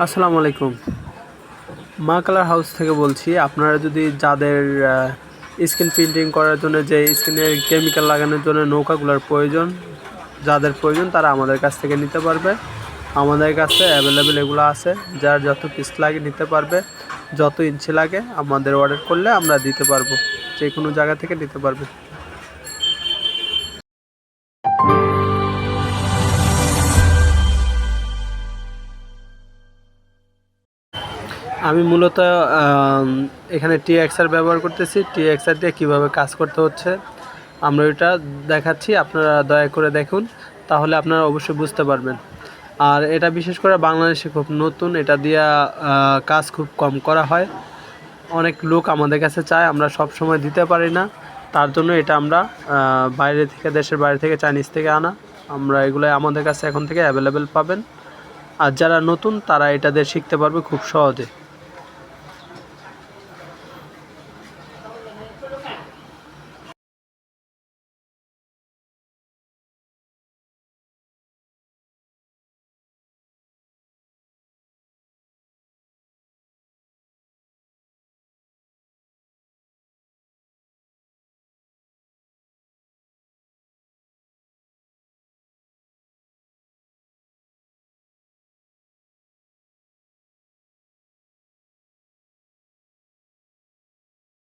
আসসালামু আলাইকুম। মা কালার হাউস থেকে বলছি, আপনারা যদি যাদের স্কিন প্রিন্টিং করার জন্য যে স্কিনে কেমিক্যাল লাগানোর জন্য নৌকাগুলোর প্রয়োজন, যাদের প্রয়োজন, তারা আমাদের কাছ থেকে নিতে পারবে। আমাদের কাছে অ্যাভেলেবেল এগুলো আছে, যার যত পিস লাগে নিতে পারবে, যত ইঞ্চি লাগে আমাদের অর্ডার করলে আমরা দিতে পারব যে কোনো জায়গা থেকে নিতে পারবে। আমি মূলত এখানে টি এক্সআর ব্যবহার করতেছি। টি এক্সআর দিয়ে কীভাবে কাজ করতে হচ্ছে, আমরা এটা দেখাচ্ছি, আপনারা দয়া করে দেখুন, তাহলে আপনারা অবশ্যই বুঝতে পারবেন। আর এটা বিশেষ করে বাংলাদেশে খুব নতুন, এটা দিয়ে কাজ খুব কম করা হয়। অনেক লোক আমাদের কাছে চায়, আমরা সব সময় দিতে পারি না। তার জন্য এটা আমরা বাইরে থেকে, দেশের বাইরে থেকে, চাইনিজ থেকে আনা। আমরা এগুলো আমাদের কাছে এখন থেকে অ্যাভেলেবেল পাবেন। আর যারা নতুন, তারা এটা দিয়ে শিখতে পারবে খুব সহজে।